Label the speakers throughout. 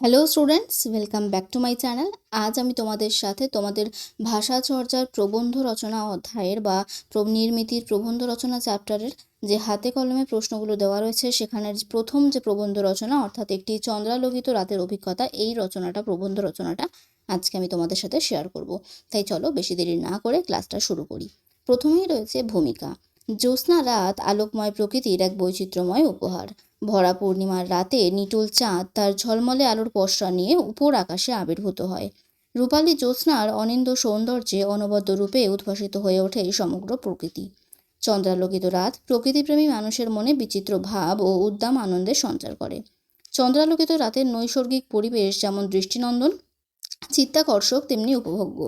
Speaker 1: Hello students welcome back to my channel আজ আমি তোমাদের সাথে তোমাদের ভাষা চর্চার প্রবন্ধ রচনা অধ্যায়ের বা নির্মিতির প্রবন্ধ রচনা চ্যাপ্টারের যে হাতে কলমে প্রশ্নগুলো দেওয়া রয়েছে, সেখানের প্রথম যে প্রবন্ধ রচনা, অর্থাৎ একটি চন্দ্রালোকিত রাতের অভিজ্ঞতা, এই রচনাটা, প্রবন্ধ রচনাটা আজকে আমি তোমাদের সাথে শেয়ার করব। তাই চলো বেশি দেরি না করে ক্লাসটা শুরু করি। প্রথমেই রয়েছে ভূমিকা। জ্যোৎস্না রাত আলোকময় প্রকৃতির এক বৈচিত্র্যময় উপহার। ভরা পূর্ণিমার রাতে নিটোল চাঁদ তার ঝলমলে আলোর পসরা নিয়ে উপর আকাশে আবির্ভূত হয়। রূপালী জ্যোৎস্নার অনিন্দ সৌন্দর্যে অনবদ্য রূপে উদ্ভাসিত হয়ে ওঠে সমগ্র প্রকৃতি। চন্দ্রালোকিত রাত প্রকৃতিপ্রেমী মানুষের মনে বিচিত্র ভাব ও উদ্দাম আনন্দের সঞ্চার করে। চন্দ্রালোকিত রাতের নৈসর্গিক পরিবেশ যেমন দৃষ্টিনন্দন চিত্তাকর্ষক তেমনি উপভোগ্য।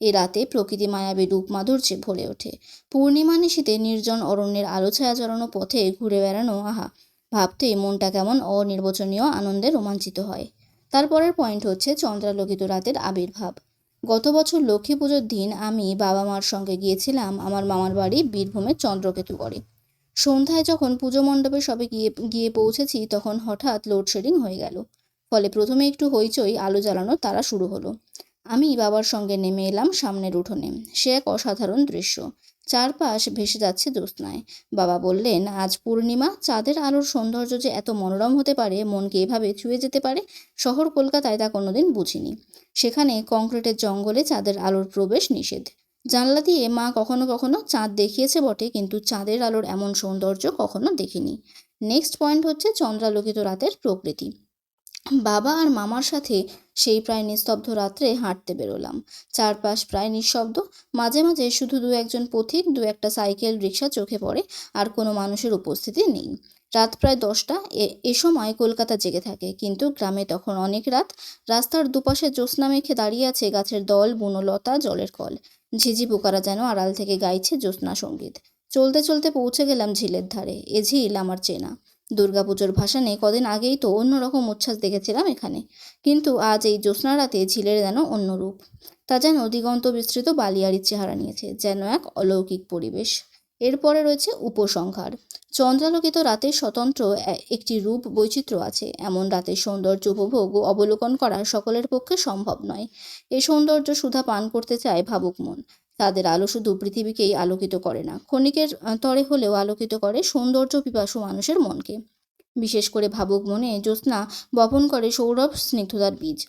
Speaker 1: এ রাতে প্রকৃতি মায়াবী রূপ মাধুর্যে ভরে ওঠে। পূর্ণিমা নিশীতে নির্জন অরণ্যের আলো ছায়া পথে ঘুরে বেড়ানো, আহা ভাবতেই মনটা কেমন অনির্বচনীয় আনন্দে রোমাঞ্চিত হয়। তারপরের পয়েন্ট হচ্ছে চন্দ্রালোকিত রাতের আবির্ভাব। গত বছর লক্ষ্মী পুজোর দিন আমি বাবা মার সঙ্গে গিয়েছিলাম আমার মামার বাড়ি বীরভূমের চন্দ্রকেতুগড়ে সন্ধ্যায় যখন পুজো মণ্ডপে সবে গিয়ে গিয়ে পৌঁছেছি তখন হঠাৎ লোডশেডিং হয়ে গেল। ফলে প্রথমে একটু হইচই, আলো জ্বালানো তারা শুরু হলো। আমি বাবার সঙ্গে নেমে এলাম সামনের উঠোনে। সে এক অসাধারণ দৃশ্য। চারপাশ ভেসে যাচ্ছে জ্যোৎস্নায়। বাবা বললেন, আজ পূর্ণিমা, চাঁদের আলোর সৌন্দর্য যে এত মনোরম হতে পারে মনকে এভাবে ছুঁয়ে যেতে পারে? শহর কলকাতায় তা কোনোদিন বুঝিনি। সেখানে কংক্রিটের জঙ্গলে চাঁদের আলোর প্রবেশ নিষেধ। জানলা দিয়ে মা কখনো কখনো চাঁদ দেখিয়েছে বটে, কিন্তু চাঁদের আলোর এমন সৌন্দর্য কখনো দেখিনি। নেক্সট পয়েন্ট হচ্ছে চন্দ্রালোকিত রাতের প্রকৃতি। বাবা আর মামার সাথে সেই প্রায় নিস্তব্ধ রাত্রে হাঁটতে বেরোলাম। চারপাশ প্রায় নিঃশব্দ। মাঝে মাঝে শুধু দু একজন পথিক, দু একটা সাইকেল রিক্সা চোখে পড়ে আর কোনো মানুষের উপস্থিতি নেই। রাত প্রায় দশটা। এ- সময় কলকাতা জেগে থাকে। কিন্তু গ্রামে তখন অনেক রাত। রাস্তার দুপাশে জ্যোৎস্না মেখে দাঁড়িয়ে আছে গাছের দল, বনলতা, জলের কল। ঝিঝি পোকারা যেন আড়াল থেকে গাইছে জ্যোৎস্না সংগীত। চলতে চলতে পৌঁছে গেলাম ঝিলের ধারে। এ ঝিল আমার চেনা। দুর্গাপুজোর ভাসানে কদিন আগেই তো অন্যরকম উচ্ছ্বাস দেখেছিলাম এখানে। কিন্তু আজ এই জ্যোৎস্না রাতে ঝিলের যেন অন্য রূপ। তা যেন দিগন্ত বিস্তৃত বালিয়াড়ির চেহারা নিয়েছে, যেন এক অলৌকিক পরিবেশ। এরপরে রয়েছে উপসংহার। চন্দ্রালোকিত রাতের স্বতন্ত্র এ- একটি রূপ বৈচিত্র্য আছে। এমন রাতের সৌন্দর্য উপভোগ ও অবলোকন করা সকলের পক্ষে সম্ভব নয়। এই সৌন্দর্য সুধা পান করতে চায় ভাবুক মন। তাদের আলো শুধু পৃথিবীকেই আলোকিত করে না, ক্ষণিকের তরে হলেও আলোকিত করে সৌন্দর্য পিপাসু মানুষের মনকে। বিশেষ করে ভাবুক মনে জ্যোৎস্না বপন করে সৌরভ স্নিগ্ধতার বীজ।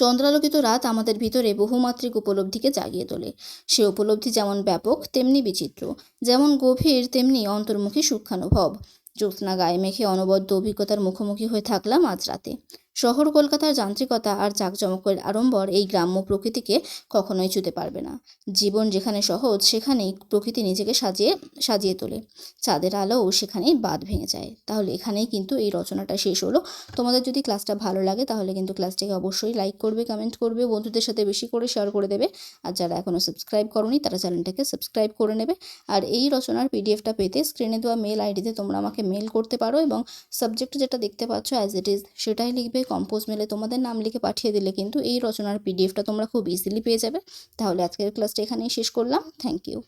Speaker 1: চন্দ্রালোকিত রাত আমাদের ভিতরে বহুমাত্রিক উপলব্ধিকে জাগিয়ে তোলে। সে উপলব্ধি যেমন ব্যাপক, তেমনি বিচিত্র, যেমন গভীর, তেমনি অন্তর্মুখী সূক্ষ্মানুভব। জ্যোৎস্না গায়ে মেখে অনবদ্য অভিজ্ঞতার মুখোমুখি হয়ে থাকলাম আজ রাতে। শহর কলকাতার যান্ত্রিকতা আর জাঁকজমকের আড়ম্বর এই গ্রাম্য প্রকৃতিকে কখনোই ছুতে পারবে না। জীবন যেখানে সহজ, সেখানেই প্রকৃতি নিজেকে সাজিয়ে সাজিয়ে তোলে। চাঁদের আলোও সেখানেই বাদ ভেঙে যায়। তাহলে এখানেই কিন্তু এই রচনাটা শেষ হলো। তোমাদের যদি ক্লাসটা ভালো লাগে, তাহলে কিন্তু ক্লাসটিকে অবশ্যই লাইক করবে, কমেন্ট করবে, বন্ধুদের সাথে বেশি করে শেয়ার করে দেবে। আর যারা এখনও সাবস্ক্রাইব করনি, তারা চ্যানেলটাকে সাবস্ক্রাইব করে নেবে। আর এই রচনার পিডিএফটা পেতে স্ক্রিনে দেওয়া মেল আইডিতে তোমরা আমাকে মেল করতে পারো এবং সাবজেক্ট যেটা দেখতে পাচ্ছ অ্যাজ ইট ইজ সেটাই লিখবে কম্পোজ মেলে তোমাদের নাম লিখে পাঠিয়ে দিলে কিন্তু এই রচনার পিডিএফটা তোমরা খুব ইজিলি পেয়ে যাবে। তাহলে আজকের ক্লাসটা এখানেই শেষ করলাম। Thank you